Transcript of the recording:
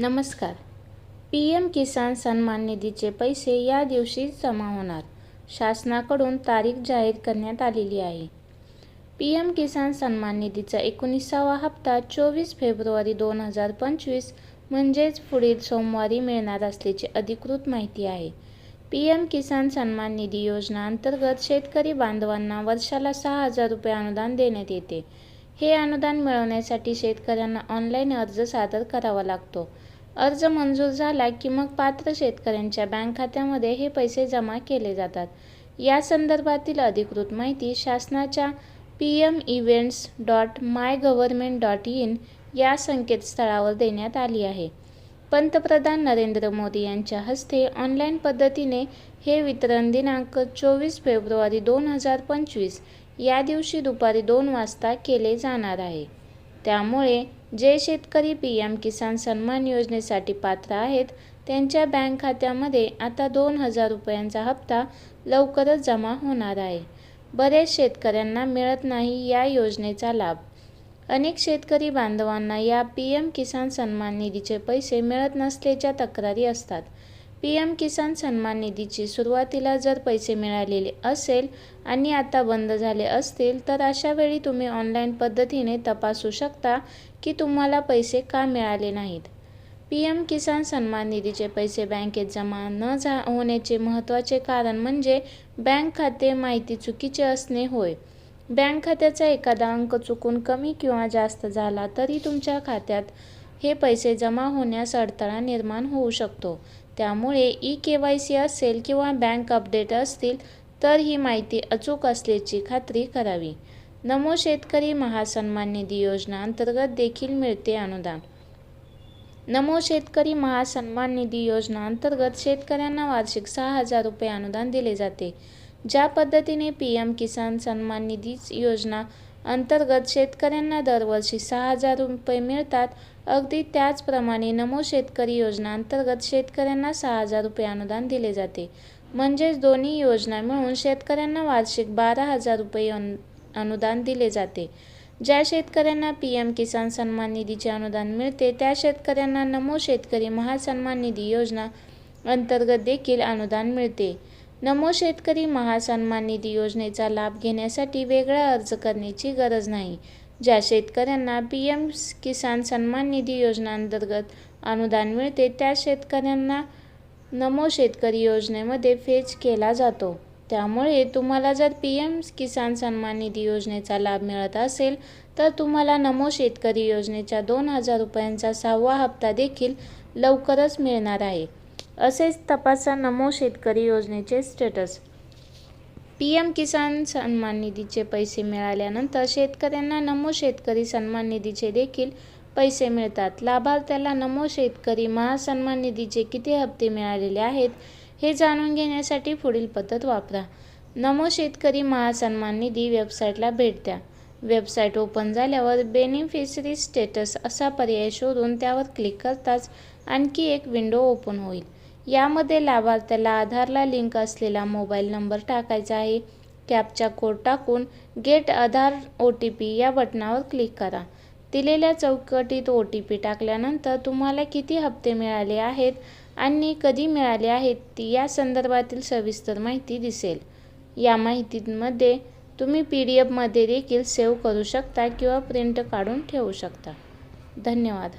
नमस्कार. P M किसान सन्मान निधीचे पैसे या दिवशी जमा होणार. शासनाकडून तारीख जाहीर करण्यात आलेली आहे. पी एम किसान सन्मान निधीचा एकोणीसावा हप्ता चोवीस फेब्रुवारी दोन हजार पंचवीस म्हणजेच पुढील सोमवारी मिळणार असल्याची अधिकृत माहिती आहे. पी एम किसान सन्मान निधी योजना अंतर्गत शेतकरी बांधवांना वर्षाला सहा हजार रुपये अनुदान देण्यात येते. हे अनुदान मिळवण्यासाठी शेतकऱ्यांना ऑनलाईन अर्ज सादर करावा लागतो. अर्ज मंजूर झाला की मग पात्र शेतकऱ्यांच्या बँक खात्यामध्ये हे पैसे जमा केले जातात. या संदर्भातील अधिकृत माहिती शासनाच्या P M events dot my government dot in या संकेतस्थळावर देण्यात आली आहे. पंतप्रधान नरेंद्र मोदी यांच्या हस्ते ऑनलाईन पद्धतीने हे वितरण दिनांक चोवीस फेब्रुवारी दोन हजार पंचवीस या दिवशी दुपारी दोन वाजता केले जाणार आहे. त्यामुळे जे शेतकरी पी एम किसान सन्मान योजनेसाठी पात्र आहेत त्यांच्या बँक खात्यामध्ये आता दोन हजार रुपयांचा हप्ता लवकरच जमा होणार आहे. बरेच शेतकऱ्यांना मिळत नाही या योजनेचा लाभ. अनेक शेतकरी बांधवांना या पी एम किसान सन्मान निधीचे पैसे मिळत नसल्याच्या तक्रारी असतात. पी एम किसान सन्मान निधीची सुरुवातीला जर पैसे मिळालेले असेल आणि आता बंद झाले असतील तर अशा वेळी तुम्ही ऑनलाईन पद्धतीने तपासू शकता की तुम्हाला पैसे का मिळाले नाहीत. पी एम किसान सन्मान निधीचे पैसे बँकेत जमा न झा होण्याचे महत्त्वाचे कारण म्हणजे बँक खाते माहिती चुकीचे असणे होय. बँक खात्याचा एखादा अंक चुकून कमी किंवा जास्त झाला तरी तुमच्या खात्यात हे पैसे जमा होण्यास अडथळा निर्माण होऊ शकतो. त्यामुळे ई के वाय सी असेल किंवा बँक अपडेट असतील तर ही माहिती अचूक असल्याची खात्री करावी. नमो शेतकरी महासन्मान निधी योजना अंतर्गत देखील मिळते अनुदान. नमो शेतकरी महासन्मान निधी योजना अंतर्गत शेतकऱ्यांना वार्षिक सहा हजार रुपये अनुदान दिले जाते. ज्या पद्धतीने पी एम किसान सन्मान निधी योजना अंतर्गत शेतकऱ्यांना दरवर्षी सहा हजार रुपये मिळतात. अगदी त्याचप्रमाणे नमो शेतकरी योजना अंतर्गत शेतकऱ्यांना सहा हजार रुपये अनुदान दिले जाते. म्हणजेच दोन्ही योजना मिळून शेतकऱ्यांना वार्षिक बारा हजार रुपये अनुदान दिले जाते. ज्या शेतकऱ्यांना पी एम किसान सन्मान निधीचे अनुदान मिळते त्या शेतकऱ्यांना नमो शेतकरी महासन्मान निधी योजना अंतर्गत देखील अनुदान मिळते. नमो शेतकरी महासन्मान निधी योजनेचा लाभ घेण्यासाठी वेगळा अर्ज करण्याची गरज नाही. ज्या शेतकऱ्यांना पी एम किसान सन्मान निधी योजनेअंतर्गत अनुदान मिळते त्या शेतकऱ्यांना नमो शेतकरी योजनेमध्ये फेच केला जातो. त्यामुळे तुम्हाला जर पी एम किसान सन्मान निधी योजनेचा लाभ मिळत असेल तर तुम्हाला नमो शेतकरी योजनेच्या दोन हजार रुपयांचा सहावा हप्ता देखील लवकरच मिळणार आहे. असेच तपासा नमो शेतकरी योजनेचे स्टेटस. पी एम किसान सन्मान निधीचे पैसे मिळाल्यानंतर शेतकऱ्यांना नमो शेतकरी सन्मान निधीचे देखील पैसे मिळतात. लाभार्थ्याला नमो शेतकरी महासन्मान निधीचे किती हप्ते मिळालेले आहेत हे जाणून घेण्यासाठी पुढील पद्धत वापरा. नमो शेतकरी महासन्मान निधी वेबसाईटला भेट द्या. वेबसाईट ओपन झाल्यावर बेनिफिशरी स्टेटस असा पर्याय शोधून त्यावर क्लिक करताच आणखी एक विंडो ओपन होईल. यामध्ये लाभार्थ्याला आधारला लिंक असलेला मोबाईल नंबर टाकायचा आहे. कॅपचा कोड टाकून get Aadhaar O T P या बटनावर क्लिक करा. दिलेल्या चौकटीत ओ टी पी टाकल्यानंतर तुम्हाला किती हप्ते मिळाले आहेत आणि कधी मिळाले आहेत या संदर्भातील सविस्तर माहिती दिसेल. या माहितीमध्ये तुम्ही पी डी एफमध्ये देखील सेव्ह करू शकता किंवा प्रिंट काढून ठेवू शकता. धन्यवाद.